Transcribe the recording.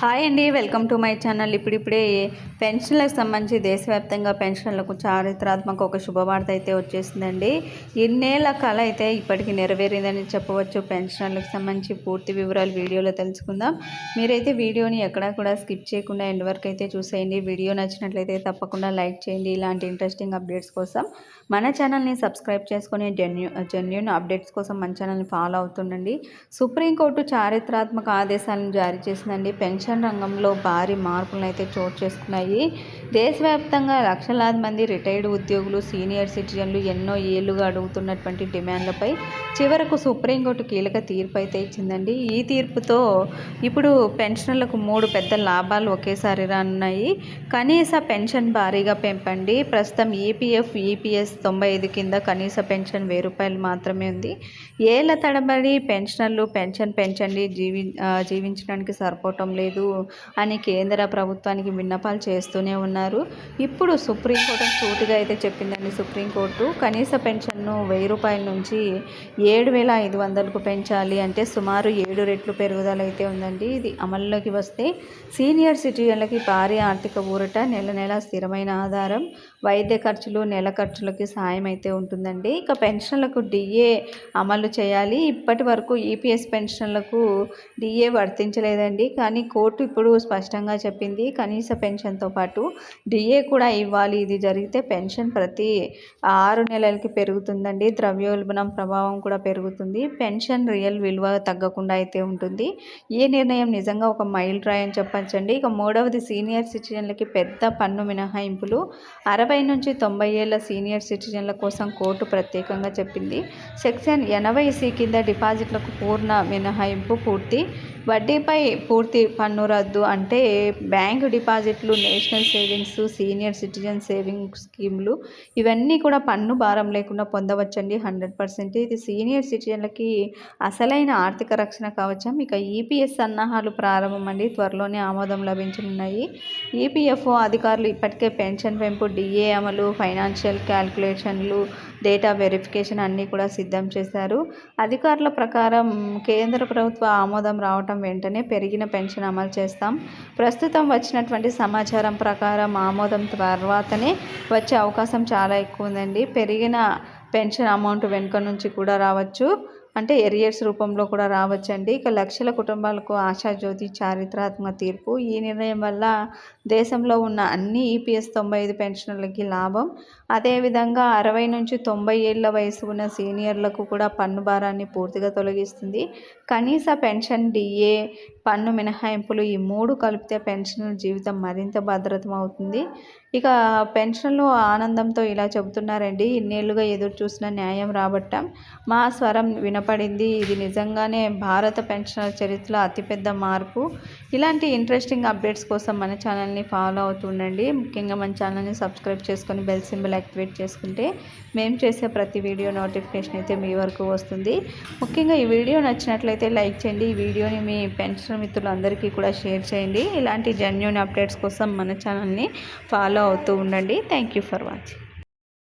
Hi అండి welcome to my channel. ఇప్పుడిప్పుడే పెన్షన్లకు సంబంధించి దేశవ్యాప్తంగా పెన్షన్లకు చారిత్రాత్మక ఒక శుభవార్త అయితే వచ్చేసిందండి. ఎన్నేళ్ళ కళ అయితే ఇప్పటికి నెరవేరిందని చెప్పవచ్చు. పెన్షన్లకు సంబంధించి పూర్తి వివరాలు వీడియోలో తెలుసుకుందాం. మీరైతే వీడియోని ఎక్కడా కూడా స్కిప్ చేయకుండా ఎండ్ వరకు అయితే చూసేయండి. వీడియో నచ్చినట్లయితే తప్పకుండా లైక్ చేయండి. ఇలాంటి ఇంట్రెస్టింగ్ అప్డేట్స్ కోసం మన ఛానల్ని సబ్స్క్రైబ్ చేసుకుని జెన్యూ జెన్యున్ అప్డేట్స్ కోసం మన ఛానల్ని ఫాలో అవుతుండండి. సుప్రీంకోర్టు చారిత్రాత్మక ఆదేశాలను జారీ చేసిందండి. పెన్షన్ పెన్షన్ రంగంలో భారీ మార్పులను అయితే చోటు చేసుకున్నాయి. దేశవ్యాప్తంగా లక్షలాది మంది రిటైర్డ్ ఉద్యోగులు సీనియర్ సిటిజన్లు ఎన్నో ఏళ్ళుగా అడుగుతున్నటువంటి డిమాండ్లపై చివరకు సుప్రీంకోర్టు కీలక తీర్పు అయితే ఇచ్చిందండి. ఈ తీర్పుతో ఇప్పుడు పెన్షన్లకు మూడు పెద్ద లాభాలు ఒకేసారి రానున్నాయి. కనీస పెన్షన్ భారీగా పెంపండి. ప్రస్తుతం ఈపీఎఫ్ ఈపీఎస్ తొంభై ఐదు కింద కనీస పెన్షన్ వెయ్యి రూపాయలు మాత్రమే ఉంది. ఏళ్ళ తడబడి పెన్షనర్లు పెన్షన్ పెంచండి జీవి జీవించడానికి సరిపోవటం లేదు. లేదు అని కేంద్ర ప్రభుత్వానికి విన్నపాలు చేస్తూనే ఉన్నారు. ఇప్పుడు సుప్రీంకోర్టు సూటిగా అయితే చెప్పిందండి సుప్రీంకోర్టు. కనీస పెన్షన్ను వెయ్యి రూపాయల నుంచి ఏడు వేల ఐదు వందలకు పెంచాలి అంటే సుమారు ఏడు రెట్లు పెరుగుదల అయితే ఉందండి. ఇది అమల్లోకి వస్తే సీనియర్ సిటిజన్లకి భారీ ఆర్థిక ఊరట నెల నెల స్థిరమైన ఆధారం వైద్య ఖర్చులు నెల ఖర్చులకి సాయం అయితే ఉంటుందండి. ఇక పెన్షన్లకు డిఏ అమలు చేయాలి. ఇప్పటి వరకు ఈపీఎస్ పెన్షన్లకు డిఏ వర్తించలేదండి. కానీ కోర్టు ఇప్పుడు స్పష్టంగా చెప్పింది కనీస పెన్షన్తో పాటు డిఏ కూడా ఇవ్వాలి. ఇది జరిగితే పెన్షన్ ప్రతి ఆరు నెలలకి పెరుగుతుందండి. ద్రవ్యోల్బణం ప్రభావం కూడా పెరుగుతుంది. పెన్షన్ రియల్ విలువ తగ్గకుండా అయితే ఉంటుంది. ఈ నిర్ణయం నిజంగా ఒక మైల్ రాయ్ అని చెప్పచ్చండి. ఇక మూడవది సీనియర్ సిటిజన్లకి పెద్ద పన్ను మినహాయింపులు. అరవై నుంచి తొంభై ఏళ్ళ సీనియర్ సిటిజన్ల కోసం కోర్టు ప్రత్యేకంగా చెప్పింది. సెక్షన్ ఎనభై సి కింద డిపాజిట్లకు పూర్ణ మినహాయింపు పూర్తి. వడ్డీపై పూర్తి పన్ను రద్దు అంటే బ్యాంకు డిపాజిట్లు national savings senior citizen saving స్కీమ్లు ఇవన్నీ కూడా పన్ను భారం లేకుండా పొందవచ్చండి హండ్రెడ్ పర్సెంట్. ఇది సీనియర్ సిటిజన్లకి అసలైన ఆర్థిక రక్షణ కవచం ఇక ఈపీఎస్ సన్నాహాలు ప్రారంభమండి. త్వరలోనే ఆమోదం లభించనున్నాయి. ఈపీఎఫ్ఓ అధికారులు ఇప్పటికే పెన్షన్ పెంపు డిఏ అమలు ఫైనాన్షియల్ క్యాల్కులేషన్లు డేటా వెరిఫికేషన్ అన్నీ కూడా సిద్ధం చేశారు. అధికారుల ప్రకారం కేంద్ర ప్రభుత్వ ఆమోదం రావటం వెంటనే పెరిగిన పెన్షన్ అమలు చేస్తాం. ప్రస్తుతం వచ్చినటువంటి సమాచారం ప్రకారం ఆమోదం తర్వాతనే వచ్చే అవకాశం చాలా ఎక్కువ ఉందండి. పెరిగిన పెన్షన్ అమౌంట్ వెనుక నుంచి కూడా రావచ్చు. అంటే ఎరియర్స్ రూపంలో కూడా రావచ్చండి. ఇక లక్షల కుటుంబాలకు ఆశాజ్యోతి చారిత్రాత్మక తీర్పు. ఈ నిర్ణయం వల్ల దేశంలో ఉన్న అన్ని ఈపీఎస్ తొంభై ఐదు పెన్షన్లకి లాభం. అదేవిధంగా అరవై నుంచి తొంభై ఏళ్ళ వయసు ఉన్న సీనియర్లకు కూడా పన్ను భారాన్ని పూర్తిగా తొలగిస్తుంది. కనీస పెన్షన్ డిఏ పన్ను మినహాయింపులు ఈ మూడు కలిపితే పెన్షనర్ జీవితం మరింత భద్రతం అవుతుంది ఇక పెన్షన్లు ఆనందంతో ఇలా చెబుతున్నారండి. ఇన్నేళ్ళుగా ఎదురు చూసిన న్యాయం రాబట్టాం. మా స్వరం విన స్థిరపడింది ఇది నిజంగానే భారత పెన్షనర్ చరిత్రలో అతిపెద్ద మార్పు. ఇలాంటి ఇంట్రెస్టింగ్ అప్డేట్స్ కోసం మన ఛానల్ని ఫాలో అవుతుండండి. ముఖ్యంగా మన ఛానల్ని సబ్స్క్రైబ్ చేసుకొని బెల్ సింబల్ యాక్టివేట్ చేసుకుంటే మేము చేసే ప్రతి వీడియో నోటిఫికేషన్ అయితే మీ వరకు వస్తుంది. ముఖ్యంగా ఈ వీడియో నచ్చినట్లయితే లైక్ చేయండి. ఈ వీడియోని మీ పెన్షన్ మిత్రులందరికీ కూడా షేర్ చేయండి. ఇలాంటి జెన్యున్ అప్డేట్స్ కోసం మన ఛానల్ని ఫాలో అవుతూ ఉండండి. Thank you for watching.